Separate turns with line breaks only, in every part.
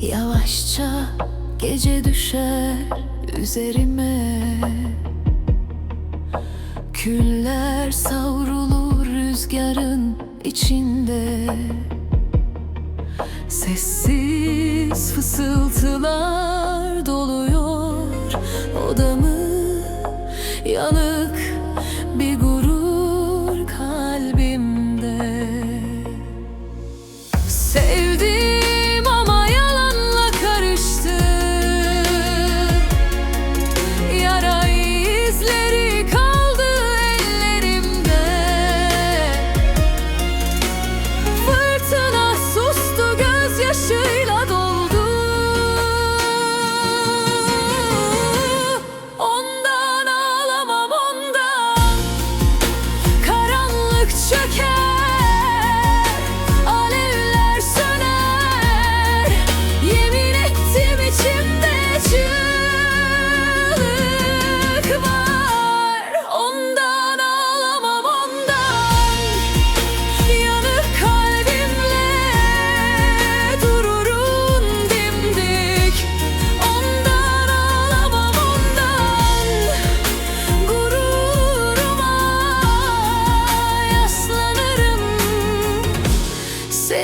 Yavaşça gece düşer üzerime. Küller savrulur rüzgarın içinde. Sessiz fısıltılar doluyor odamı. Yanık shook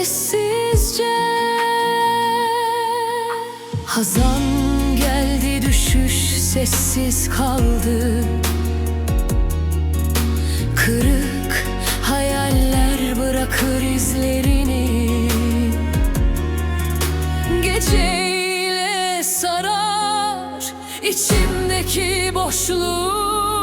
Sessizce. Hazan geldi düşüş sessiz kaldı. Kırık hayaller bırakır izlerini. Geceyle sarar içimdeki boşluğu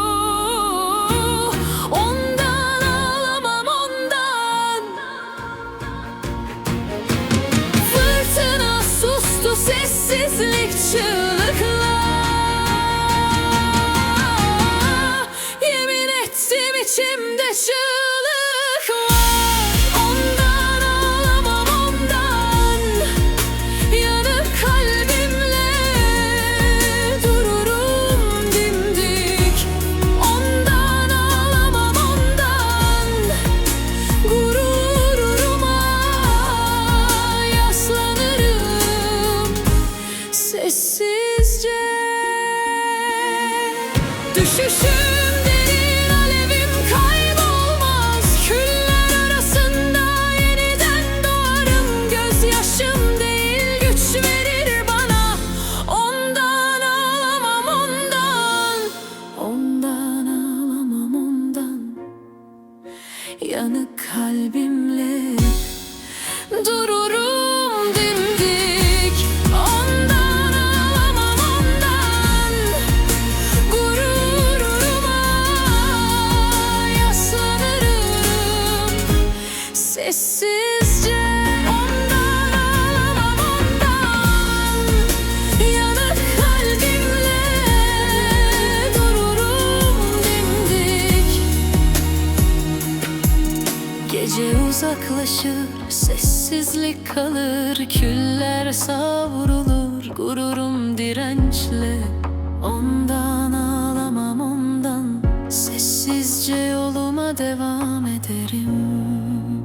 sessizce Düşüşüm derin alevim kaybolmaz. Küller arasında yeniden doğarım. Gözyaşım değil güç verir bana. Ondan ağlamam ondan. Ondan ağlamam ondan. Yanık kalbimle dururum Sessizce Ondan ağlamam ondan. Yanık kalbimle dururum dimdik. Gece uzaklaşır, sessizlik kalır. Küller savrulur, gururum dirençle. Ondan ağlamam ondan. Sessizce yoluma devam ederim